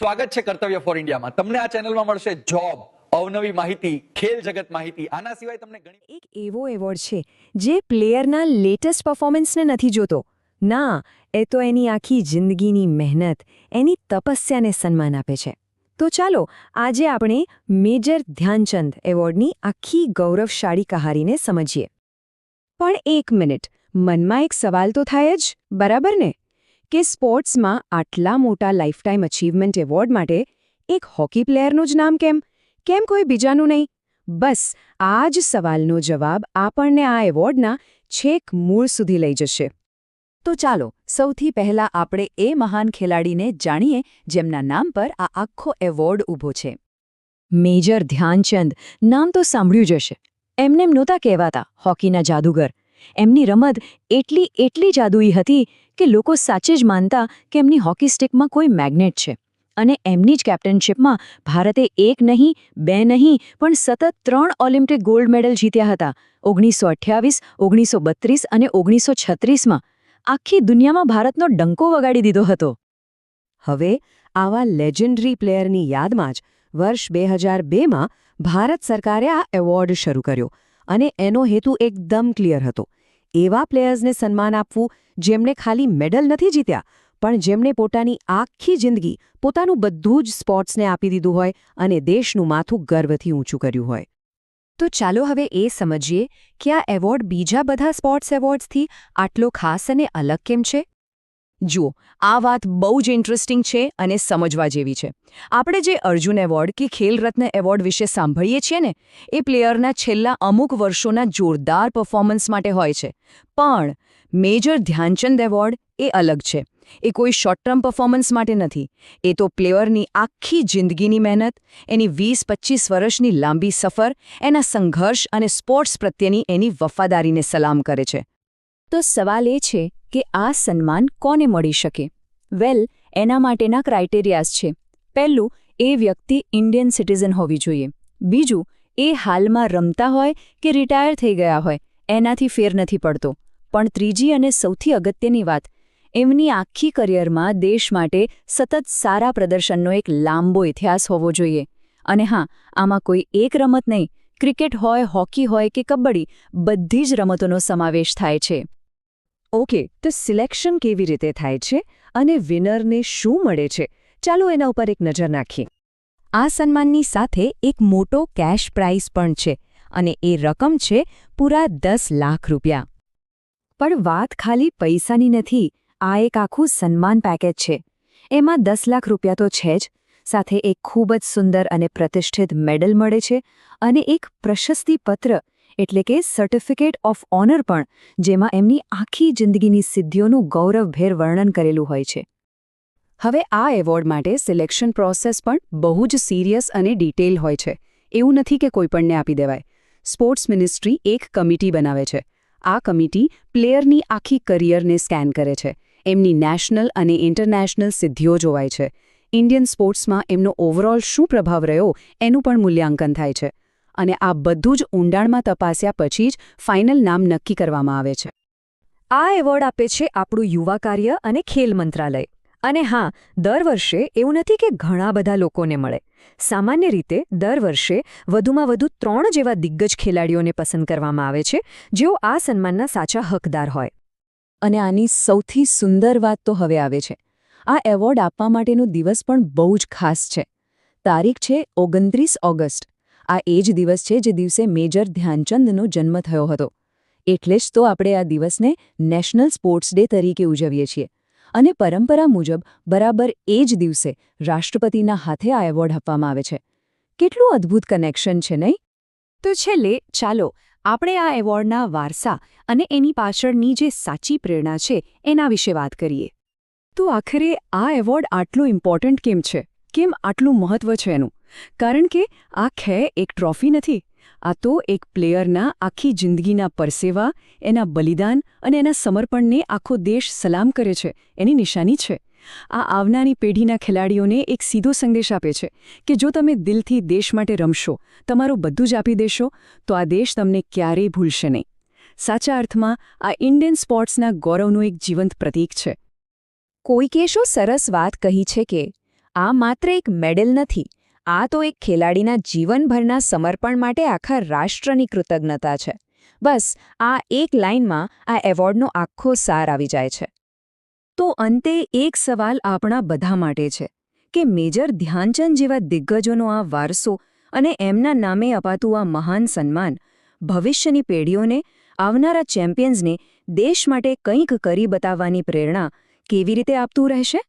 સ્વાગત છે કર્તવ્ય ફોર ઇન્ડિયામાં તમને આ ચેનલમાં મળશે જોબ અવનવી માહિતી, ખેલ જગત માહિતી. આના સિવાય તમને ઘણી એક એવો એવોર્ડ છે જે પ્લેયરના લેટેસ્ટ પરફોર્મન્સને નથી જોતો. ના, એ તો એની આખી જિંદગીની મહેનત, એની તપસ્યાને સન્માન આપે છે. તો ચાલો, આજે આપણે મેજર ધ્યાનચંદ એવોર્ડની આખી ગૌરવશાળી કહારીને સમજીએ. પણ એક મિનિટ, મનમાં એક સવાલ તો થાય જ, બરાબર ને? કે સ્પોર્ટ્સમાં આટલા મોટા લાઈફટાઈમ અચીવમેન્ટ એવોર્ડ માટે એક હોકી પ્લેયરનું જ નામ કેમ? કેમ કોઈ બીજાનું નહીં? બસ, આ જ સવાલનો જવાબ આપણને આ એવોર્ડના છેક મૂળ સુધી લઈ જશે. તો ચાલો, સૌથી પહેલા આપણે એ મહાન ખેલાડીને જાણીએ જેમના નામ પર આ આખો એવોર્ડ ઊભો છે. મેજર ધ્યાનચંદ, નામ તો સાંભળ્યું જ હશે. એમનેમ નહોતા કહેવાતા, હોકીના જાદુગર. એમની રમત એટલી એટલી જાદુઈ હતી કે લોકો સાચે જ માનતા કે એમની હોકી સ્ટિકમાં કોઈ મેગ્નેટ છે. અને એમની જ કેપ્ટનશીપમાં ભારતે એક નહીં, બે નહીં, પણ સતત ત્રણ ઓલિમ્પિક ગોલ્ડ મેડલ જીત્યા હતા. ઓગણીસો અઠ્યાવીસ ઓગણીસો બત્રીસ અને ઓગણીસો છત્રીસમાં આખી દુનિયામાં ભારતનો ડંકો વગાડી દીધો હતો. હવે આવા લેજેન્ડરી પ્લેયરની યાદમાં જ વર્ષ બે હજાર બેમાં ભારત સરકારે આ એવોર્ડ શરૂ કર્યો અને એનો હેતુ એકદમ ક્લિયર હતો. એવા પ્લેયર્સને સન્માન આપવું જેમણે ખાલી મેડલ નથી જીત્યા, પણ જેમણે પોતાની આખી જિંદગી પોતાનું બધું જ સ્પોર્ટ્સને આપી દીધું હોય અને દેશનું માથું ગર્વથી ઊંચું કર્યું હોય. તો ચાલો હવે એ સમજીએ કે આ એવોર્ડ બીજા બધા સ્પોર્ટ્સ એવોર્ડ્સથી આટલો ખાસ અને અલગ કેમ છે? જુઓ, આ વાત બહુ જ ઇન્ટરેસ્ટિંગ છે અને સમજવા જેવી છે. આપણે જે અર્જુન એવોર્ડ કે ખેલરત્ન એવોર્ડ વિશે સાંભળીએ છીએ ને, એ પ્લેયરના છેલ્લા અમુક વર્ષોના જોરદાર પરફોર્મન્સ માટે હોય છે. પણ મેજર ધ્યાનચંદ એવોર્ડ એ અલગ છે. એ કોઈ શોર્ટ ટર્મ પરફોર્મન્સ માટે નથી. એ તો પ્લેયરની આખી જિંદગીની મહેનત, એની વીસ પચીસ વર્ષની લાંબી સફર, એના સંઘર્ષ અને સ્પોર્ટ્સ પ્રત્યેની એની વફાદારીને સલામ કરે છે. તો સવાલ એ છે કે આ સન્માન કોને મળી શકે? વેલ, એના માટેના ક્રાઇટેરિયાઝ છે. પહેલું, એ વ્યક્તિ ઇન્ડિયન સિટીઝન હોવી જોઈએ. બીજું, એ હાલમાં રમતા હોય કે રિટાયર થઈ ગયા હોય, એનાથી ફેર નથી પડતો. પણ ત્રીજી અને સૌથી અગત્યની વાત, એમની આખી કરિયરમાં દેશ માટે સતત સારા પ્રદર્શનનો એક લાંબો ઇતિહાસ હોવો જોઈએ. અને હા, આમાં કોઈ એક રમત નહીં, ક્રિકેટ હોય, હોકી હોય કે કબડ્ડી, બધી જ રમતોનો સમાવેશ થાય છે. ઓકે, તો સિલેક્શન કેવી રીતે થાય છે અને વિનરને શું મળે છે? ચાલો એના ઉપર એક નજર નાખીએ. આ સન્માનની સાથે એક મોટો કેશ પ્રાઇઝ પણ છે અને એ રકમ છે પૂરા દસ લાખ રૂપિયા. પણ વાત ખાલી પૈસાની નથી, આ એક આખું સન્માન પેકેજ છે. એમાં દસ લાખ રૂપિયા તો છે જ, સાથે એક ખૂબ જ સુંદર અને પ્રતિષ્ઠિત મેડલ મળે છે અને એક પ્રશસ્તિ પત્ર એટલે કે સર્ટિફિકેટ ઓફ ઓનર પણ, જેમાં એમની આખી જિંદગીની સિદ્ધિઓનું ગૌરવભેર વર્ણન કરેલું હોય છે. હવે આ એવોર્ડ માટે સિલેક્શન પ્રોસેસ પણ બહુ જ સિરિયસ અને ડિટેલ હોય છે. એવું નથી કે કોઈપણને આપી દેવાય. સ્પોર્ટ્સ મિનિસ્ટ્રી એક કમિટી બનાવે છે. આ કમિટી પ્લેયરની આખી કરિયરને સ્કેન કરે છે. એમની નેશનલ અને ઇન્ટરનેશનલ સિદ્ધિઓ જોવાય છે. ઇન્ડિયન સ્પોર્ટ્સમાં એમનો ઓવરઓલ શું પ્રભાવ રહ્યો, એનું પણ મૂલ્યાંકન થાય છે. અને આ બધું જ ઊંડાણમાં તપાસ્યા પછી જ ફાઇનલ નામ નક્કી કરવામાં આવે છે. આ એવોર્ડ આપે છે આપણું યુવા કાર્ય અને ખેલ મંત્રાલય. અને હા, દર વર્ષે એવું નથી કે ઘણા બધા લોકોને મળે. સામાન્ય રીતે દર વર્ષે વધુમાં વધુ ત્રણ જેવા દિગ્ગજ ખેલાડીઓને પસંદ કરવામાં આવે છે, જેઓ આ સન્માનના સાચા હકદાર હોય. અને આની સૌથી સુંદર વાત તો હવે આવે છે. આ એવોર્ડ આપવા માટેનો દિવસ પણ બહુ જ ખાસ છે. તારીખ છે ઓગણત્રીસ ઓગસ્ટ. આ એ જ દિવસ છે જે દિવસે મેજર ધ્યાનચંદનો જન્મ થયો હતો. એટલે જ તો આપણે આ દિવસને નેશનલ સ્પોર્ટ્સ ડે તરીકે ઉજવીએ છીએ. અને પરંપરા મુજબ બરાબર એ જ દિવસે રાષ્ટ્રપતિના હાથે આ એવોર્ડ આપવામાં આવે છે. કેટલું અદ્ભુત કનેક્શન છે નહીં? તો છેલ્લે, ચાલો, આપણે આ એવોર્ડના વારસા અને એની પાછળની જે સાચી પ્રેરણા છે એના વિશે વાત કરીએ. તો આખરે આ એવોર્ડ આટલું ઇમ્પોર્ટન્ટ કેમ છે? કેમ આટલું મહત્વ છે એનું? કારણ કે આ ખે એક ટ્રોફી નથી. આ તો એક પ્લેયરના આખી જિંદગીના પરસેવા, એના બલિદાન અને એના સમર્પણને આખો દેશ સલામ કરે છે. એની નિશાની છે. આ આવનારી પેઢીના ખેલાડીઓને એક સીધો સંદેશ આપે છે કે જો તમે દિલથી દેશ માટે રમશો, તમારું બધું જ આપી દેશો, તો આ દેશ તમને ક્યારેય ભૂલશે નહીં. સાચા અર્થમાં, આ ઇન્ડિયન સ્પોર્ટ્સના ગૌરવનું એક જીવંત પ્રતીક છે. કોઈકે શું સરસ વાત કહી છે કે, આ માત્ર એક મેડલ નથી આ તો એક ખેલાડીના જીવનભરના સમર્પણ માટે આખા રાષ્ટ્રની કૃતજ્ઞતા છે. બસ, આ એક લાઇનમાં આ એવોર્ડનો આખો સાર આવી જાય છે. તો અંતે એક સવાલ આપણા બધા માટે છે, કે મેજર ધ્યાનચંદ જેવા દિગ્ગજોનો આ વારસો અને એમના નામે અપાતું આ મહાન સન્માન ભવિષ્યની પેઢીઓને, આવનારા ચેમ્પિયન્સને દેશ માટે કંઈક કરી બતાવવાની પ્રેરણા કેવી રીતે આપતું રહેશે?